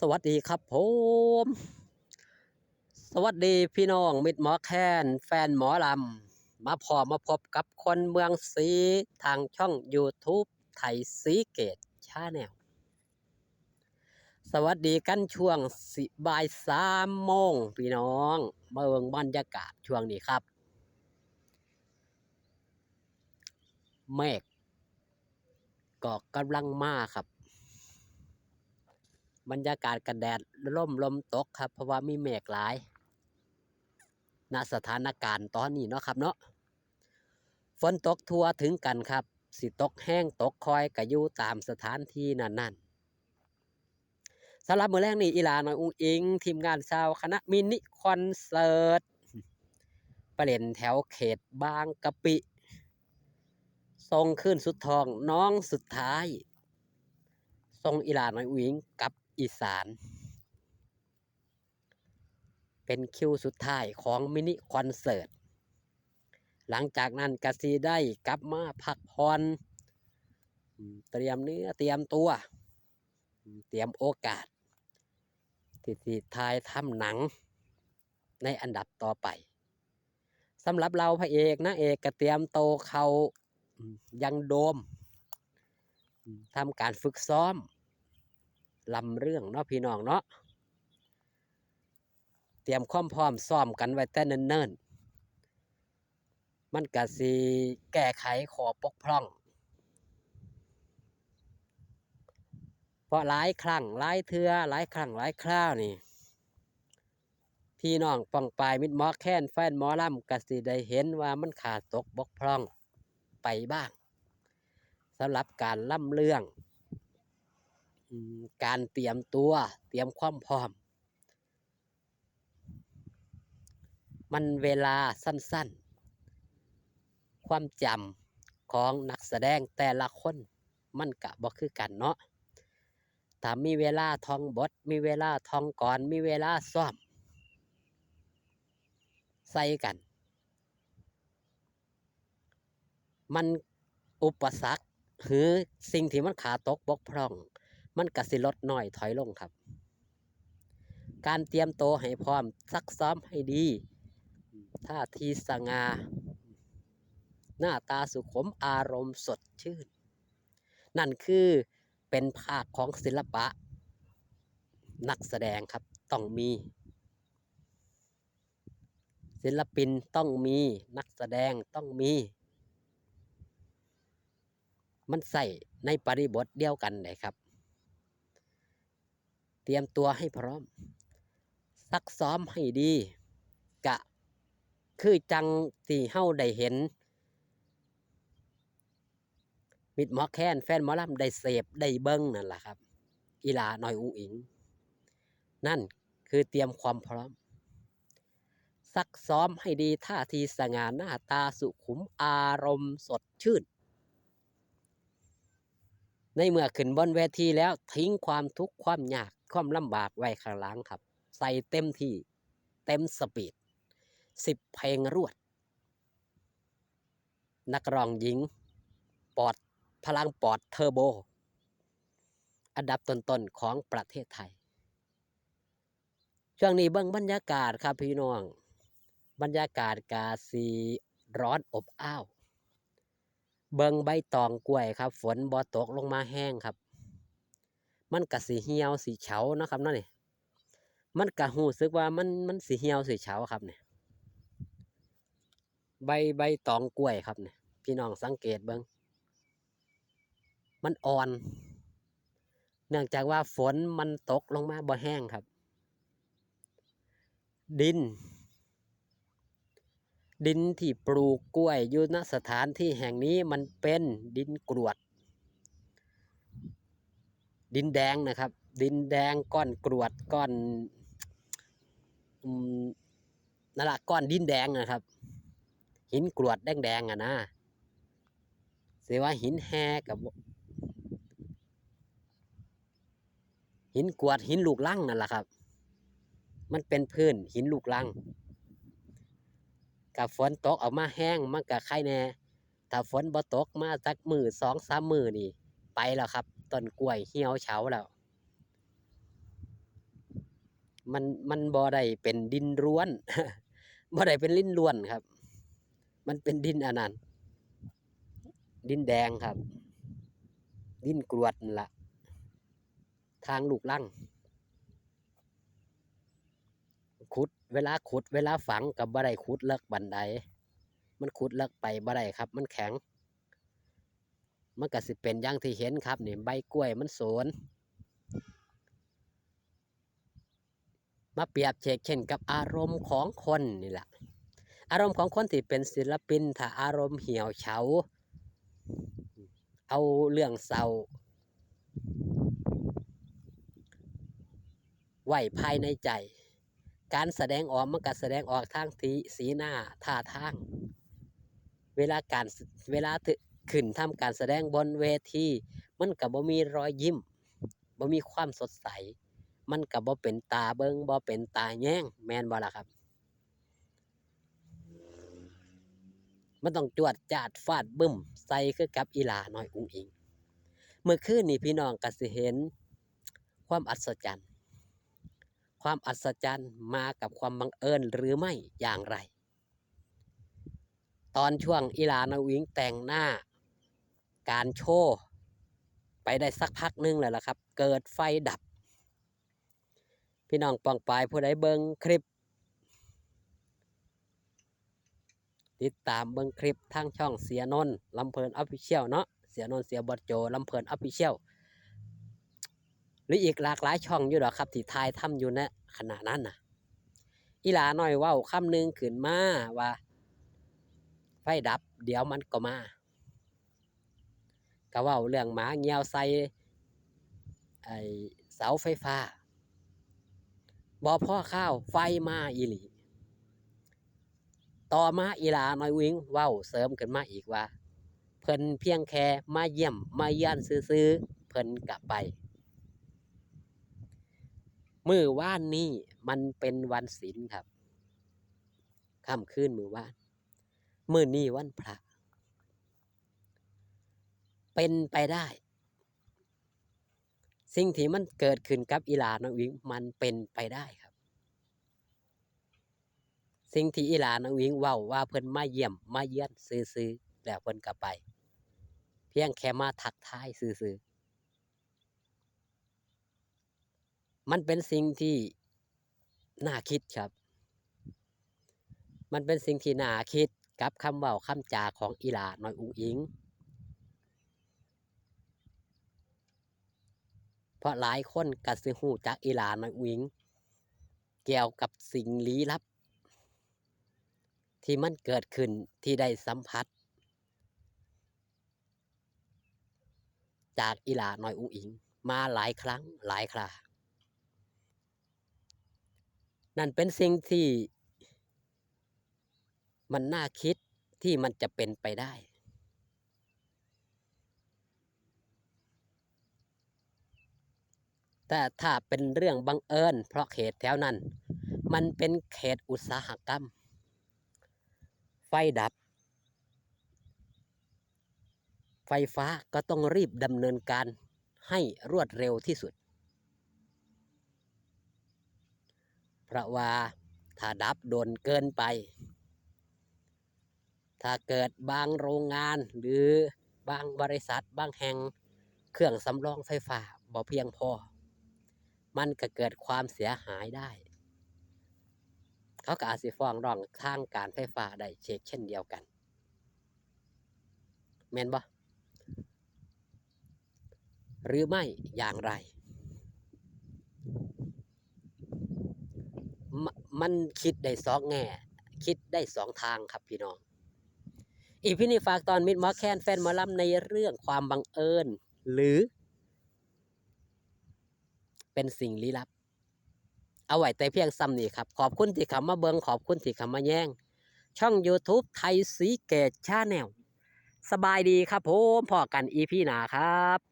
สวัสดีครับผม สวัสดีพี่น้องมิตรหมอแค้นแฟนหมอลำ มาพอมาพบกับคนเมืองสีทางช่อง YouTube ไทยสีเกตชาแนลสวัสดีกันช่วงสิบ่ายสามโมงพี่น้องมาเบิ่งบรรยากาศช่วงนี้ครับ เมฆก็กำลังมาครับ บรรยากาศกันแดดร่มลมตกครับ เพราะว่ามีเมฆหลายณสถานการณ์ตอนนี้เนาะครับเนาะฝนตกทั่วถึงกันครับ สิตกแห้งตกคอยกะยู่ตามสถานที่นั้นๆสำหรับมือแรกนี้อีลาน้อยอุ้งอิง ทีมงานชาวคณะมินิคอนเสิร์ตประเด็นแถวเขตบางกะปิทรงขึ้นสุดทองน้องสุดท้ายทรงอีลาน้อยอุ้งอิงกับ อีสาน เป็นคิวสุดท้ายของมินิคอนเสิร์ต หลังจากนั้นกสีได้กลับมาพักผ่อนเตรียมเนื้อเตรียมตัว เตรียมโอกาสที่ที่ทายทำหนังในอันดับต่อไปสำหรับเราพระเอกนางเอกก็เตรียมโตเขายังโดมทำการฝึกซ้อม ลำเรื่องเนาะพี่น้องเนาะเตรียมความพร้อมซ้อมกันไว้แต่เนิ่นๆ มันก็สิแก้ไขขอปกพร่อง เพราะหลายครั้งหลายเทือหลายครั้งหลายคราวนี่ พี่น้องปองปายมิดมอแค้นแฟนมอลำก็สิได้เห็นว่ามันขาดตกบกพร่องไปบ้างสำหรับการล่ำเรื่อง การเตรียมตัวเตรียมความพร้อม มันเวลาสั้นๆ ความจำของนักแสดงแต่ละคนมันกะบ่คือกันเนาะถ้ามีเวลาท่องบท มีเวลาท่องก่อน มีเวลาซ้อม ใส่กัน มันอุปสรรคหรือสิ่งที่มันขาดตกบกพร่อง มันกสิลดน้อยถอยลงครับ การเตรียมโตวให้พร้อมซักซ้อมให้ดีท่าทีสง่าหน้าตาสุขุมอารมณ์สดชื่น นั่นคือเป็นภาคของศิลปะ นักแสดงครับต้องมี ศิลปินต้องมีนักแสดงต้องมี มันใส่ในปริบทเดียวกันเลยครับ เตรียมตัวให้พร้อม ซักซ้อมให้ดี กะ คือจังที่เฮาได้เห็น มิดหมอแค้นแฟนหมอลำได้เสพได้เบิ้งนั่นแหละครับ อีหลาหน้อยอุงอิง นั่นคือเตรียมความพร้อม ซักซ้อมให้ดีท่าทีสง่าหน้าตาสุขุมอารมณ์สดชื่น ในเมื่อขึ้นบนเวทีแล้วทิ้งความทุกข์ความยากความลำบากไว้ข้างหลังครับ ใส่เต็มที่ เต็มสปีดสิบเพลงรวด นักร้องหญิง ปอดพลังปอดเทอร์โบ อันดับต้นๆของประเทศไทย ช่วงนี้เบิ่งบรรยากาศครับพี่น้อง บรรยากาศกาสีร้อนอบอ้าว เบิงใบตองกล้วยครับ ฝนบ่ตกลงมาแห้งครับ มันกะสีเหี่ยวสีเฉาเนาะครับนาะนี่มันกะหูซึกว่ามันมันสีเหี่ยวสีเฉาครับเนี่ยใบใบตองกล้วยครับเนี่ยพี่น้องสังเกตเบิงมันอ่อน เนื่องจากว่าฝนมันตกลงมาบ่แห้งครับ ดิน ดินที่ปลูกกล้วยอยู่ณสถานที่แห่งนี้มันเป็นดินกรวด ดินแดงนะครับ ดินแดงก้อนกรวดก้อนนั่นแหละก้อนดินแดงนะครับ หินกรวดแดงๆอะนะเสียว่าหินแฮกับ หินกรวดหินลูกลังนั่นแหละครับ มันเป็นพื้นหินลูกลัง กับฝนตกออกมาแห้งมันก็ไข่แน่ถ้าฝนบ่ตกมาสักมือสองสามมือนี่ ไปแล้วครับต้นกล้วยเหี่ยวเฉาแล้วมันมันบ่ได้เป็นดินร้วนบ่ได้เป็นลิ้นล้วนครับ มันเป็นดินอันนั้นดินแดงครับ ดินกรวดนั่นละทางลูกลัง ขุด เวลาขุด เวลาฝังกับบ่ได้ขุดเลิกบันได มันขุดเลิกไปบ่ได้ครับ มันแข็ง มันก็สิเป็นอย่างที่เห็นครับนี่ใบกล้วยมันโสนมาเปรียบเชกเช่นกับอารมณ์ของคนนี่แหละอารมณ์ของคนที่เป็นศิลปินถ้าอารมณ์เหี่ยวเฉาเอาเรื่องเศร้าไว้ภายในใจ การแสดงออกมันก็แสดงออกทางทีสีหน้าท่าทาง เวลาการเวลาขึ้นทำการแสดงบนเวทีมันก็บ่มีรอยยิ้มบ่มีความสดใส มันก็บ่เป็นตาเบิงบ่เป็นตาแย้งแมนบ่ล่ะครับ มันต้องจวดจาดฟาดบึ้มใส่คือกับอีหลาน้อยอุ้งอิง เมื่อคืนนี้พี่น้องก็สิเห็นความอัศจรรย์ ความอัศจรรย์มากับความบังเอิญหรือไม่อย่างไร ตอนช่วงอีหลานาวิงแต่งหน้า การโชว์ไปได้สักพักหนึงแล้วล่ะครับ เกิดไฟดับ พี่น้องปองปายผู้ใดเบิงคลิป ติดตามเบิงคลิปทางช่องเสียนนลำเพลินออฟฟิเชียลเนาะเสียนนเสียบอดโจลำเพลินออฟฟิเชียล หรืออีกหลากหลายช่องอยู่ดอครับ ที่ทายทำอยู่ณขณะนั้นน่ะ อีหลาน้อยว้าคำหนึ่งขึ้นมาว่า ไฟดับ เดี๋ยวมันก็มาก็ว้าเรื่องหมาเงียวใส่ไอเสาไฟฟ้าบอพ่อข้าวไฟมาอีหลี ต่อมาอีหลาน้อยวิงเว้าเสริมขึ้นมาอีกว่า เพิ่นเพียงแค่มาเยี่ยมมาเยี่ยนซื้อๆเพิ่นกลับไป มือว่านนี้มันเป็นวันศีลครับค่ำคืนมือว่านมือนี้วันพระ เป็นไปได้ สิ่งที่มันเกิดขึ้นกับอีหลาน้องวิงมันเป็นไปได้ครับ สิ่งที่อีหลาน้องวิงเว้าว่าเพิ่นมาเยี่ยมมาเยี่ยนซื้อๆแล้วเพิ่นก็ไป เพียงแค่มาทักทายซื้อๆ มันเป็นสิ่งที่น่าคิดครับ มันเป็นสิ่งที่น่าคิดกับคำเว้าคำจาของอีลาน้อยอุงอิง เพราะหลายคนก็สิฮู้จักอีลาน้อยอุงอิง เกี่ยวกับสิ่งลี้ลับ ที่มันเกิดขึ้นที่ได้สัมผัส จากอีลาน้อยอุงอิง มาหลายครั้งหลายครา นั่นเป็นสิ่งที่ มันน่าคิดที่มันจะเป็นไปได้ แต่ถ้าเป็นเรื่องบังเอิญ เพราะเขตแถวนั้น มันเป็นเขตอุตสาหกรรม ไฟดับ ไฟฟ้าก็ต้องรีบดำเนินการให้รวดเร็วที่สุด เพราะว่าถ้าดับโดนเกินไป ถ้าเกิดบางโรงงานหรือบางบริษัทบางแห่งเครื่องสำรองไฟฟ้าบ่เพียงพอ มันก็เกิดความเสียหายได้ เขาก็อาจสิฟ้องร้องทางการไฟฟ้าได้เช็คเช่นเดียวกันแม่นบ่หรือไม่อย่างไร มมันคิดได้สองแง่ คิดได้สองทางครับพี่น้อง อีพี่นี่ฝากตอนมิดมอแคนแฟนมอลำในเรื่องความบังเอิญ หรือ เป็นสิ่งลี้ลับ เอาไว้แต่เพียงซ้ำนี่ครับ ขอบคุณที่เข้ามาเบิงขอบคุณที่เข้ามาแย่ง ช่อง YouTube ไทยสีเกตชาแนลสบายดีครับผมพอกันอีพี่หนาครับ